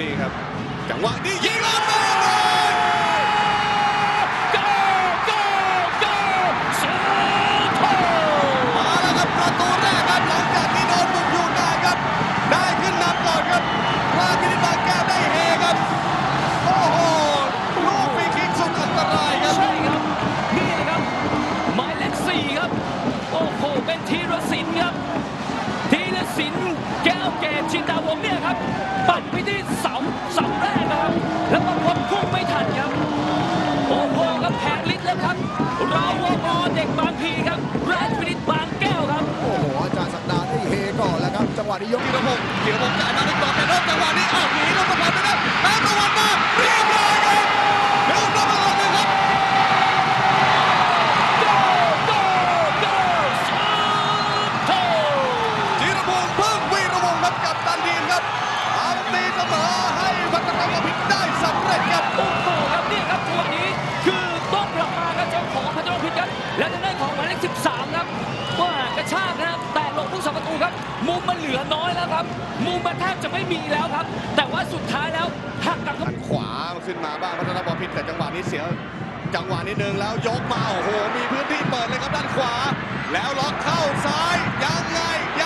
นี่ครับจังหวะนี้ยิง สินแก้วเกตชินดาวงเนี่ยครับปั่นไปที่เสาเสาแรกนะครับ แล้วก็พบพุ่งไม่ทันครับโอ้โหครับแผงลิตแล้วครับเราวมเด็กบางพีครับราชพินิจบางแก้วครับ โอ้โหอาจารย์สักดาได้เฮก่อนแล้วครับ จังหวะนี้ยกธีรพงศ์ธีรพงศ์จ่ายมา ตีเสมอให้วัฒนธรรมพิษได้สำเร็จครับโอ้โหครับนี่ครับจังหวะนี้คือต้องกลับมาครับเจ้าของพัฒนพิษครับและทางด้านของหมายเลข13ครับว่ากระชากนะครับแต่หลบผู้สาประตูครับ มุมมันเหลือน้อยแล้วครับ มุมมันแทบจะไม่มีแล้วครับ แต่ว่าสุดท้ายแล้วหักกลับเข้านขวาขึ้นมาบ้างพัฒนาบอลพิษแต่จังหวะนี้เสีย จังหวะนี้หนึ่งแล้วยกมาโอ้โหมีพื้นที่เปิดเลยครับด้านขวา แล้วล็อกเข้าซ้ายยังไงย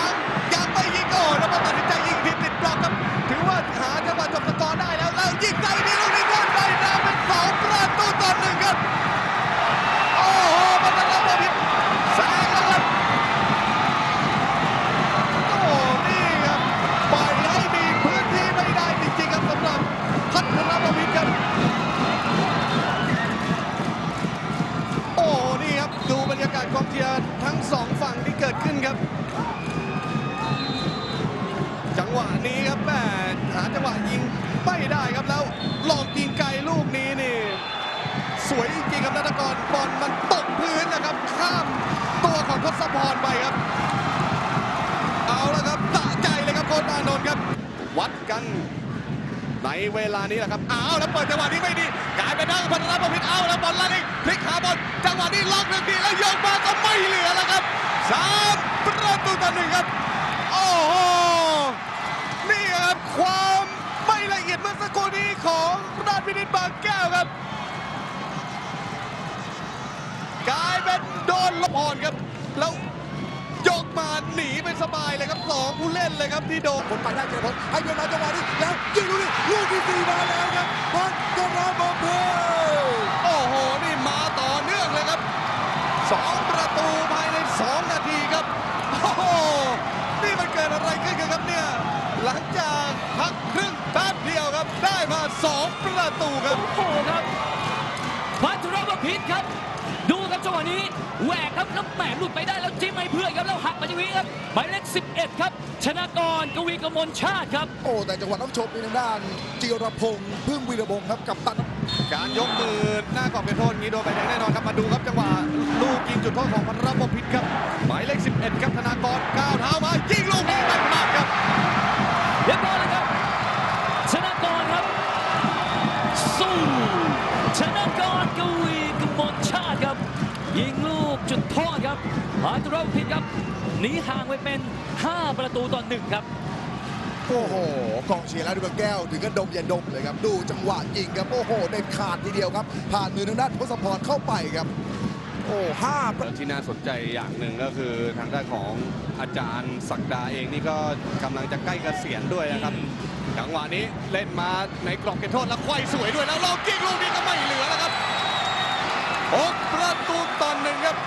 ังยัง ในเวลานี้แหละครับอ้าวแล้วเปิดจังหวะนี้ไม่ดีกลายเป็นนักพัฒนาบอลพิษเอาแล้วบอลลั่นอีกพลิกขาบอลจังหวะนี้ล็อกหนึ่งทีแล้วโยกมาก็ไม่เหลือแล้วครับสามประตูต่อหนึ่งครับโอ้โหนี่ครับความไม่ละเอียดเมื่อสักครู่นี้ของราชพินิจบางแก้วครับกลายเป็นโดนลบออนครับ แล้วยกมาหนีไปสบายเลยครับสองผู้เล่นเลยครับที่โดนผลไปได้เจริญพลให้เดินมาจังหวะนี้แล้วยิงลูกนี้ลูก ที่สี่มาแล้วครับพัฒนาบอลเพลโอ้โห นี่มาต่อเนื่องเลยครับสองประตูภายในสองนาทีครับ โอ้โห นี่มันเกิดอะไรขึ้นกันครับเนี่ย หลังจากพักครึ่งแป๊บเดียวครับ ได้มาสองประตูครับ โอ้โหครับ พัทรบพิษครับดู ครับจังหวะนี้แหวกครับแล้วแหมหลุดไปได้แล้วจิ้มให้เพื่อนครับแล้วหักมาอย่างนี้ครับหมายเลข11 ครับ ชนะกรกวีกมลชาติครับ โอ้แต่จังหวะต้องชมในทางด้านจิรพงษ์พึ่งวีรบงศ์ครับกับตันการยกมือหน้ากรอบเป็นโทษอย่างนี้โดนใบแดงแน่นอนครับมาดูครับจังหวะลูกยิงจุดโทษของพันธรบพิษครับหมายเลข11 ครับธนากรก้าวเท้ามา จุดโทษครับพัทรบพิษครับหนีห่างไปเป็น 5 ประตูต่อหนึ่งครับ โอ้โหกองเชียร์แล้วดูบางแก้วถึงก็ดมอย่าดมเลยครับ ดูจังหวะยิงครับโอ้โหเด็ดขาดทีเดียวครับ ผ่านมือทางด้านทศพรเข้าไปครับ โอ้ห้าประ แล้วที่น่าสนใจอย่างหนึ่งก็คือทางด้านของอาจารย์ศักดาเองนี่ก็กำลังจะใกล้เกษียณด้วยนะครับจังหวะนี้เล่นมาในกรอบเขตโทษแล้วควายสวยด้วยแล้วเรากิ้งลูกนี้ก็ไม่เหลือแล้วครับ หกประตูต่อหนึ่งครับ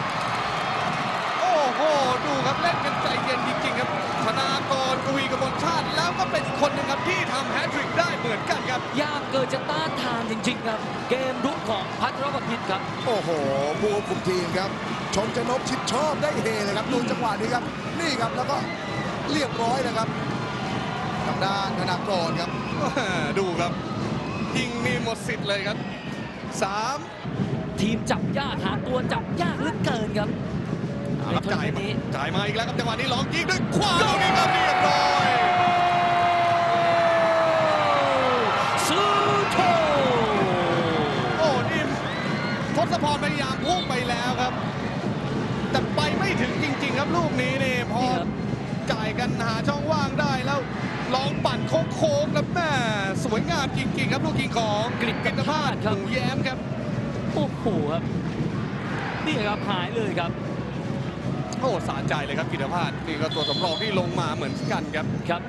โอ้โห ดูครับเล่นกันใจเย็นจริงๆครับธนากรกวีกมลชาติแล้วก็เป็นอีกคนหนึ่งครับที่ทำแฮตทริกได้เหมือนกันครับ ยากเกิดจะต้านทานจริง ๆ ครับ เกมรุกของพัทรบพิษครับ โอ้โห ผู้ควบคุมทีมครับ ชนชนกชิดชอบได้เฮเลยครับดูจังหวะนี้ครับ นี่ครับแล้วก็เรียบร้อยนะครับทางด้านธนากรครับ ดูครับยิงนี่หมดสิทธิ์เลยครับสาม ทีมจับยากหาตัวจับยากเหลือเกินครับเอาในครับทัวร์จ่ายนาเมนต์นี้จ่ายมาอีกแล้วครับจังหวะนี้ลองยิงด้วยขวาลูกนี้ครับเรียบร้อยสุโธโอ้นี่ทศพรพยายามพุ่งไปแล้วครับ แต่ไปไม่ถึงจริง ๆ ครับลูกนี้นี่พอนี่ครับจ่ายกันหาช่องว่างได้แล้วลองปั่นโค้งๆแล้วแม่สวยงามจริงๆ ครับลูกยิงของกฤษณภาสครับหมูแย้มครับ โอ้โหครับนี่ครับหายเลยครับ โอ้สะใจเลยครับกิตภาสนี่ก็ตัวสำรองที่ลงมาเหมือนกันครับครับ